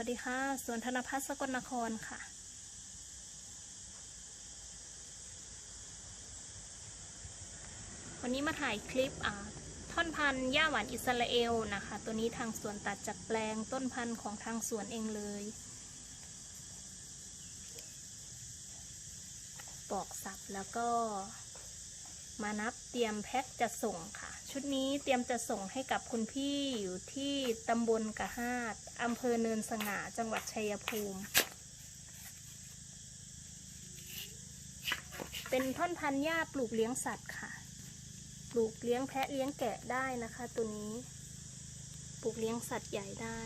วัสดีค่ะ สวนธนพัฒน์สกลนครค่ะ วันนี้มาถ่ายคลิปท่อนพันธุ์หญ้าหวานอิสราเอลนะคะ ตัวนี้ทางสวนตัดจากแปลงต้นพันธุ์ของทางสวนเองเลย ปอกสับแล้วก็มานับเตรียมแพ็คจะส่งค่ะ ชุดนี้เตรียมจะส่งให้กับคุณพี่อยู่ที่ำบลกะหาดอำเภอเนินสง่า จังหวัดชัยภูมิ เป็นท่อนพันธุ์หญ้าปลูกเลี้ยงสัตว์ค่ะ ปลูกเลี้ยงแพะเลี้ยงแกะได้นะคะ ตัวนี้ ปลูกเลี้ยงสัตว์ใหญ่ได้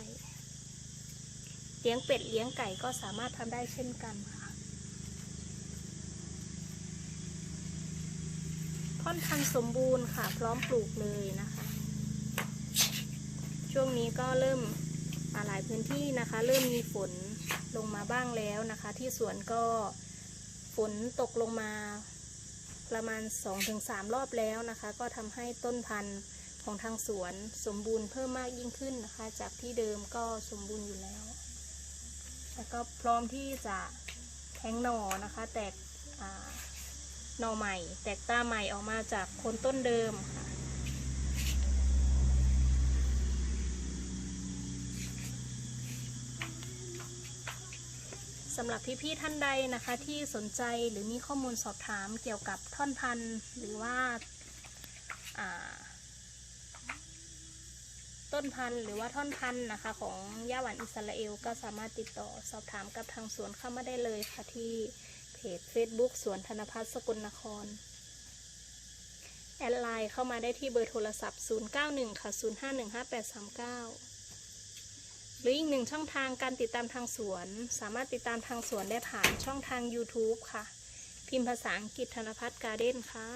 เลี้ยงเป็ดเลี้ยงไก่ก็สามารถทำได้เช่นกันค่ะ ท่อนพันธุ์สมบูรณ์ค่ะ พร้อมปลูกเลยนะคะ ช่วงนี้ก็เริ่มอ่าหลายพื้นที่นะคะ เริ่มมีฝนลงมาบ้างแล้วนะคะ ที่สวนก็ฝนตกลงมาประมาณ 2-3 รอบแล้วนะคะ ก็ทำให้ต้นพันธุ์ของทางสวนสมบูรณ์เพิ่มมากยิ่งขึ้นนะคะ จากที่เดิมก็สมบูรณ์อยู่แล้ว แล้วก็พร้อมที่จะแทงหน่อนะคะ แตกหน่อใหม่ แตกตาใหม่ออกมาจากโคนต้นเดิมค่ะ สำหรับพี่ๆท่านใดนะคะที่สนใจหรือมีข้อมูลสอบถามเกี่ยวกับท่อนพันธุ์หรือว่าต้นพันธุ์หรือว่าท่อนพันธุ์นะคะ ของย่าหวานอิสราเอลก็สามารถติดต่อสอบถามกับทางสวนเข้ามาได้เลยค่ะที่เพจ Facebook สวนธนพัฒน์สกลนคร แอดไลน์เข้ามาได้ที่เบอร์โทรศัพท์ 091 ค่ะ 0515839 หรืออีกหนึ่งช่องทางการติดตามทางสวน สามารถติดตามทางสวนได้ผ่านช่องทาง YouTube ค่ะ พิมพ์ภาษาอังกฤษธนพัฒน์การ์เด้นค่ะ